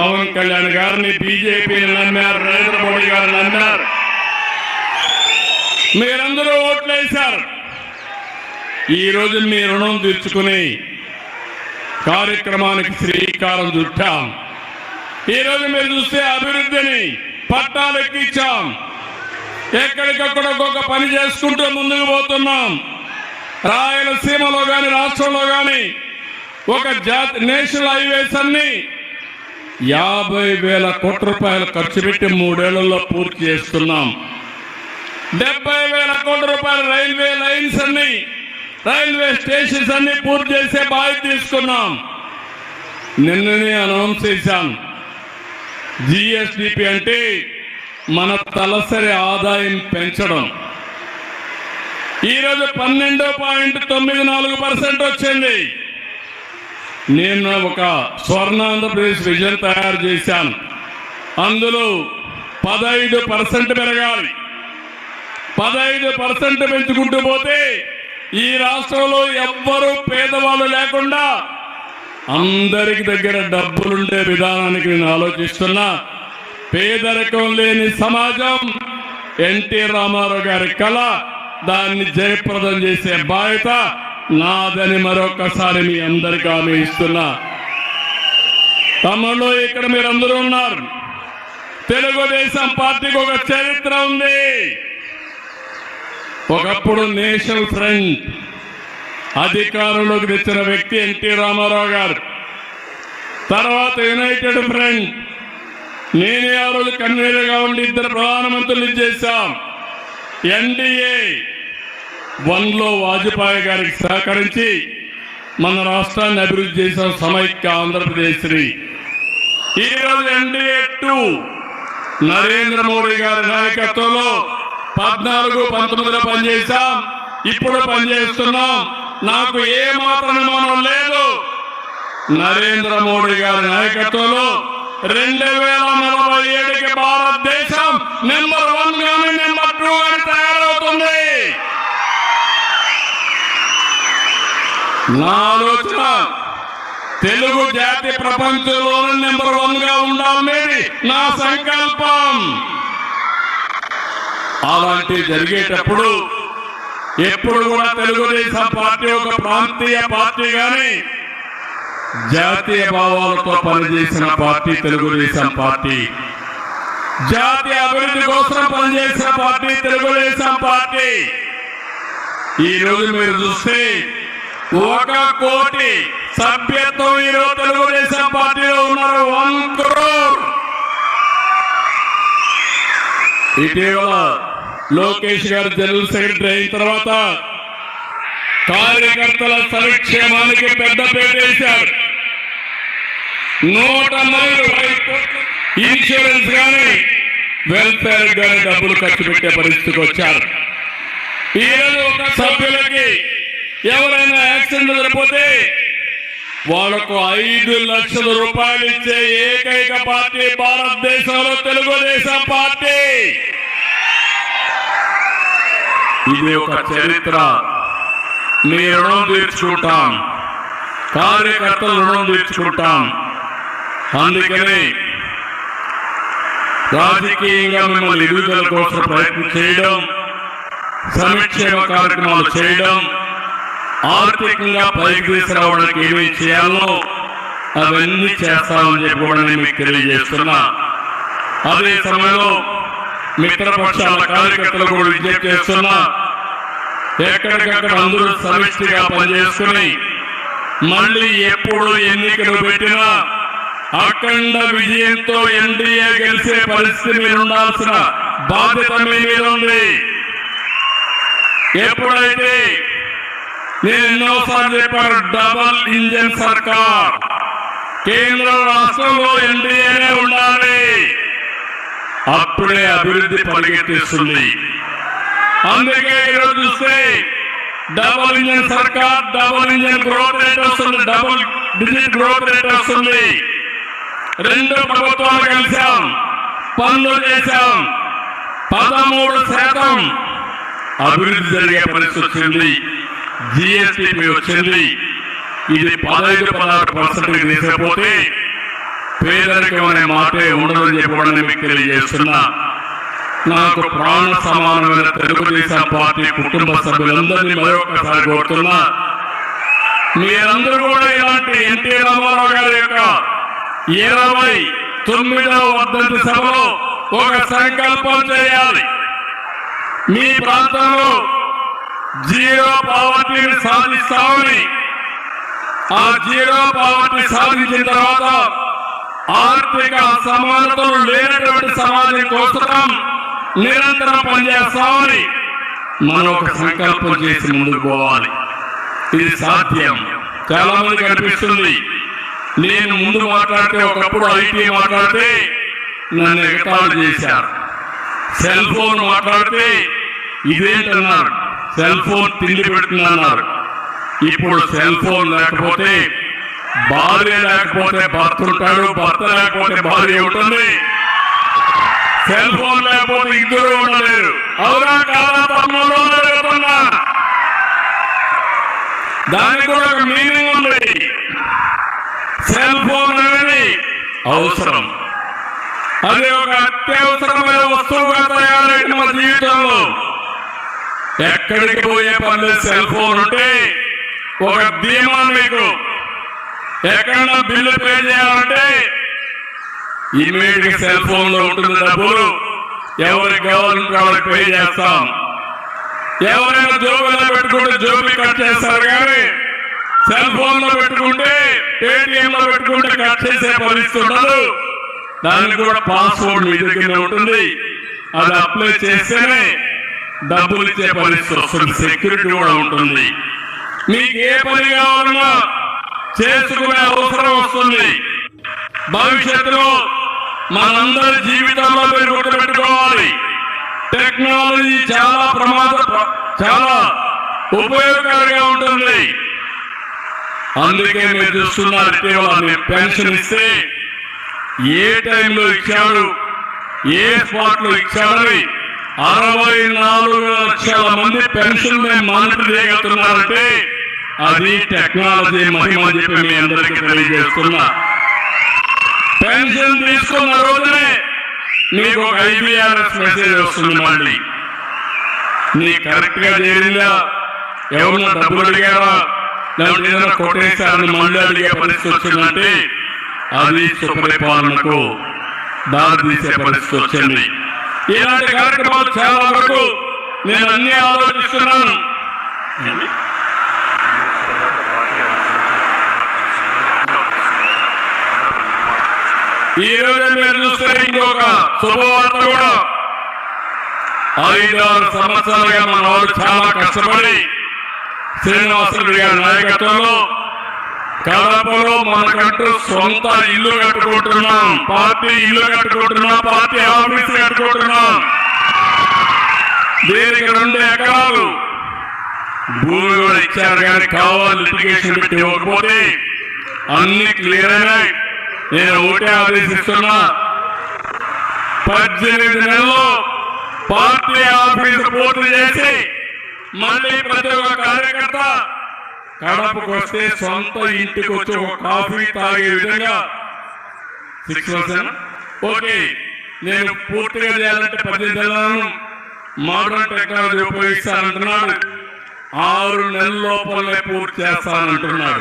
పవన్ కళ్యాణ్ గారిని బీజేపీని నమ్మారు నరేంద్ర మోడీ గారు నమ్మారు మీరందరూ ఓట్లేశారు. ఈ రోజు మీ రుణం తీర్చుకుని కార్యక్రమానికి శ్రీకారం చుట్టాం. ఈ రోజు మీరు చూస్తే అభివృద్ధిని పట్టాలెక్కించాం ఎక్కడికక్కడ ఒక్కొక్క పని చేసుకుంటూ ముందుకు పోతున్నాం. రాయలసీమలో కానీ రాష్ట్రంలో కానీ ఒక జాతి నేషనల్ హైవేస్ అన్ని యాభై వేల కోట్ల రూపాయలు ఖర్చు పెట్టి మూడేళ్ళలో పూర్తి చేస్తున్నాం. డెబ్బై వేల కోట్ల రూపాయల రైల్వే లైన్స్ అన్ని రైల్వే స్టేషన్స్ అన్ని పూర్తి చేసే బాధ్యత తీసుకున్నాం. నిన్ననే అనౌన్స్ చేశాం. జిఎస్డిపి అంటే మన తలసరి ఆదాయం పెంచడం. ఈరోజు పన్నెండు పాయింట్ తొమ్మిది నాలుగు పర్సెంట్ వచ్చింది. నేను ఒక స్వర్ణాంధ్రప్రదేశ్ విజన్ తయారు చేశాను. అందులో పదహైదు పర్సెంట్ పెరగాలి. పదహైదు పర్సెంట్ పెంచుకుంటూ పోతే ఈ రాష్ట్రంలో ఎవ్వరూ పేదవాళ్ళు లేకుండా అందరికి దగ్గర డబ్బులుండే విధానానికి నేను ఆలోచిస్తున్నా. పేదరికం లేని సమాజం ఎన్టీ రామారావు గారి కళ దాన్ని జయప్రదం చేసే బాధ్యత నాదని మరొకసారి మీ అందరికీ ఆమె ఇస్తున్నా. తమలో ఇక్కడ మీరందరూ ఉన్నారు. తెలుగుదేశం పార్టీకి ఒక చరిత్ర ఉంది. ఒకప్పుడు నేషనల్ ఫ్రంట్ అధికారంలోకి తెచ్చిన వ్యక్తి ఎన్టీ రామారావు గారు. తర్వాత యునైటెడ్ ఫ్రంట్. నేనే ఆ రోజు కన్వీనర్గా ఉండి ఇద్దరు ప్రధానమంత్రులు చేశాం. ఎన్డీఏ వన్లో వాజ్పేయి గారికి సహకరించి మన రాష్ట్రాన్ని అభివృద్ధి చేసిన సమైక్య ఆంధ్రప్రదేశ్ని. ఈరోజు ఎన్డీఏ టూ నరేంద్ర మోడీ గారి నాయకత్వంలో పద్నాలుగు పంతొమ్మిదిలో పనిచేశాం. ఇప్పుడు పనిచేస్తున్నాం. నాకు ఏ మాత్రం అనుమానం లేదు. నరేంద్ర మోడీ గారి నాయకత్వంలో రెండు వేల నలభై ఏడుకి భారతదేశం నెంబర్ వన్ గాని నెంబర్ టూ గాని తయారవుతుంది. నా ఆలోచన తెలుగు జాతి ప్రపంచంలోనే నెంబర్ వన్గా ఉండాలనేది నా సంకల్పం. అలాంటి జరిగేటప్పుడు ఎప్పుడు కూడా తెలుగుదేశం పార్టీ ఒక ప్రాంతీయ పార్టీ గాని జాతీయ భావాలతో పనిచేసిన పార్టీ తెలుగుదేశం పార్టీ. జాతీయ అభివృద్ధి కోసం పనిచేసిన పార్టీ తెలుగుదేశం పార్టీ. ఈ రోజు మీరు చూస్తే ఒక కోటి సభ్యత్వం ఈరోజు తెలుగుదేశం పార్టీలో ఉన్నారు. వన్ క్రోర్. ఇటీవల లోకేష్ గారు జనరల్ సెక్రటరీ అయిన తర్వాత కార్యకర్తల సంక్షేమానికి పెద్ద వేశారు. నూట నలభై ఇన్సూరెన్స్ కానీ వెల్ఫేర్ కానీ డబ్బులు ఖర్చు పెట్టే పరిస్థితికి వచ్చారు. ఈరోజు ఒక సభ్యులకి ఎవరైనా యాక్సిడెంట్ జరిగిపోతే వాళ్ళకు ఐదు లక్షల రూపాయలు ఇచ్చే ఏకైక పార్టీ భారతదేశంలో తెలుగుదేశం పార్టీ. ఇది ఒక చరిత్ర. మీ రుణం తీర్చుకుంటాం. కార్యకర్తల రుణం తీర్చుకుంటాం. అందుకని రాజకీయంగా మిమ్మల్ని ఎదుగుదల కోసం ప్రయత్నం చేయడం సంక్షేమ కార్యక్రమాలు చేయడం ఆర్థికంగా పైకి తీసుకురావడానికి ఏమి చేయాలో అవన్నీ చేస్తామని చెప్పి కూడా నేను మీకు తెలియజేస్తున్నా. అదే సమయంలో మిత్రపక్షాల కార్యకర్తలు కూడా విజ్ఞప్తి చేస్తున్నా. ఎక్కడికక్కడ అందరూ సమిష్టిగా పనిచేసుకుని మళ్ళీ ఎప్పుడు ఎన్నికలు పెట్టినా అఖండ విజయంతో ఎన్డీఏ గెలిచే పరిస్థితి మీరు ఉండాల్సిన బాధ్యత మీ మీద ఉంది. ఎప్పుడైతే నేను ఎన్నోసార్లు చెప్పాను డబల్ ఇంజన్ సర్కార్. కేంద్ర రాష్ట్రంలో ఎన్డీఏనే ఉండాలి. అప్పుడే అభివృద్ధి పరిగెత్తిస్తుంది. అందుకే ఈరోజు చూస్తే డబుల్ ఇంజన్ సర్కార్ డబుల్ ఇంజన్ గ్రోత్ రేట్ వస్తుంది డబుల్ డిజిట్ గ్రోత్ రేట్ వస్తుంది. రెండు ప్రభుత్వాలు కలిసాం పనులు చేశాం పదమూడు శాతం అభివృద్ధి జరిగే పరిస్థితి వచ్చింది. జిఎస్టిపి వచ్చింది ఇది పదహైదు పదహారు పర్సెంట్ తీసుకపోతే పేదరికం అనే మాటే ఉండదని చెప్పడం మీకు తెలియజేస్తున్నా. నాకు ప్రాణ సమానమైన తెలుగుదేశం పార్టీ కుటుంబ సభ్యులందరినీ మరొకసారి కోరుతున్నా. మీరందరూ కూడా ఇలాంటి ఎన్టీ రామారావు గారి యొక్క ఇరవై తొమ్మిదవ వర్ధంతి సభలో ఒక సంకల్పం చేయాలి. మీ ప్రాంతంలో జీరో పావర్టీని సాధిస్తామని. ఆ జీరో పావర్టీ సాధించిన తర్వాత ఆర్థిక సమానతలు లేనటువంటి సమాజం కోసం నిరంతరం పనిచేస్తామని మనం ఒక సంకల్పం చేసి ముందుకు పోవాలి. ఇది సాధ్యం. చాలా మంది కనిపిస్తుంది నేను ముందు మాట్లాడితే ఒకప్పుడు ఐటీ మాట్లాడితే నన్ను ఎగతాళి చేశారు. సెల్ ఫోన్ మాట్లాడితే ఇదేంటన్నారు? సెల్ ఫోన్ తిండి పెడుతుందన్నారు ఇప్పుడు సెల్ ఫోన్ లేకపోతే భార్య లేకపోతే భర్త ఉంటాడు భర్త లేకపోతే భార్య ఉంటుంది. సెల్ ఫోన్ లేకపోతే ఇద్దరు ఉండలేరు. అవునా కాదా తమ్ముడు చెప్తున్నా దానికి కూడా ఒక మీనింగ్ ఉంది. సెల్ ఫోన్ అనేది అవసరం. అది ఒక అత్యవసరమైన వస్తువుగా తయారైన మన జీవితంలో. ఎక్కడికి పోయే పనులు సెల్ ఫోన్ ఉంటే ఒక బీమా మీకు. ఎక్కడన్నా బిల్లు పే చేయాలంటే ఇమీడియట్ సెల్ ఫోన్లో ఉంటుంది డబ్బులు. ఎవరికి కావాలంటే వాళ్ళకి పే చేస్తాం. ఎవరైనా జోబులో పెట్టుకుంటే జోబి కట్ చేస్తారు కానీ సెల్ ఫోన్లో పెట్టుకుంటే పేటిఎం లో పెట్టుకుంటే కట్ చేసే పరిస్థితి ఉండదు. దానికి కూడా పాస్వర్డ్ మీ దగ్గర ఉంటుంది. అది అప్లై చేస్తేనే డబ్బులు ఇచ్చే పరిస్థితి వస్తుంది సెక్యూరిటీ కూడా ఉంటుంది. మీకు ఏ పని కావాలన్నా చేసుకునే అవసరం వస్తుంది. భవిష్యత్తులో మనందరి జీవితంలో మీరు గుర్తుపెట్టుకోవాలి. టెక్నాలజీ చాలా ప్రమాద చాలా ఉపయోగకరంగా ఉంటుంది. అందుకే మీరు చూస్తున్నారు ఇటీవల పెన్షన్ ఇస్తే ఏ టైంలో ఇచ్చాడు ఏ స్పాట్లో ఇచ్చాడని అరవై నాలుగు లక్షల మంది పెన్షన్ మానిటర్ చేయగలుగుతున్నారంటే అది టెక్నాలజీ మహిమ చెప్పి మీ అందరికీ తెలియజేస్తున్నా. పెన్షన్ తీసుకున్న రోజునే మీకు ఒక ఐబీఆర్ఎస్ మెసేజ్ వస్తుంది మళ్ళీ. నీ కరెక్ట్గా చేరిందా? ఎవరన్నా డబ్బులు అడిగారా లేకపోతే ఏదైనా కొట్టేశారని మళ్ళీ అడిగే పరిస్థితి వచ్చిందంటే అది సుపరిపాలనకు దారి తీసే పరిస్థితి వచ్చింది. ఇలాంటి కార్యక్రమాలు చాలా వరకు నేను అన్ని ఆలోచిస్తున్నాను. ఈ రోజు మీరు చూస్తే ఇంకొక శుభవార్త కూడా. ఐదారు సంవత్సరాలుగా మన వాళ్ళు చాలా కష్టపడి శ్రీనివాసరెడ్డి గారి నాయకత్వంలో కడపలో మనకంటూ సొంత ఇల్లు కట్టుకుంటున్నాం. పార్టీ ఇల్లు కట్టుకుంటున్నాం. Party office కట్టుకుంటున్నాం. దీనికి రెండు ఎకరాలు భూమి కూడా ఇచ్చారు కానీ కావాలి లిటిగేషన్ పెట్టి ఇవ్వకపోతే అన్ని క్లియర్ అయినాయి. నేను ఒకటే ఆదేశిస్తున్నా. పద్దెనిమిది నెలలు పార్టీ ఆఫీస్ పూర్తి చేసి మళ్ళీ ప్రతి ఒక్క కార్యకర్త కడపకు వస్తే సొంత ఇంటికి వచ్చి ఒక కాఫీ తాగే విధంగా సిక్స్ పర్సెంట్ ఓకే. నేను పూర్తిగా చేయాలంటే పద్దెనిమిది నెలలను మోడర్న్ టెక్నాలజీ ఉపయోగిస్తానంటున్నాడు. ఆరు నెలల లోపలనే పూర్తి చేస్తానంటున్నాడు.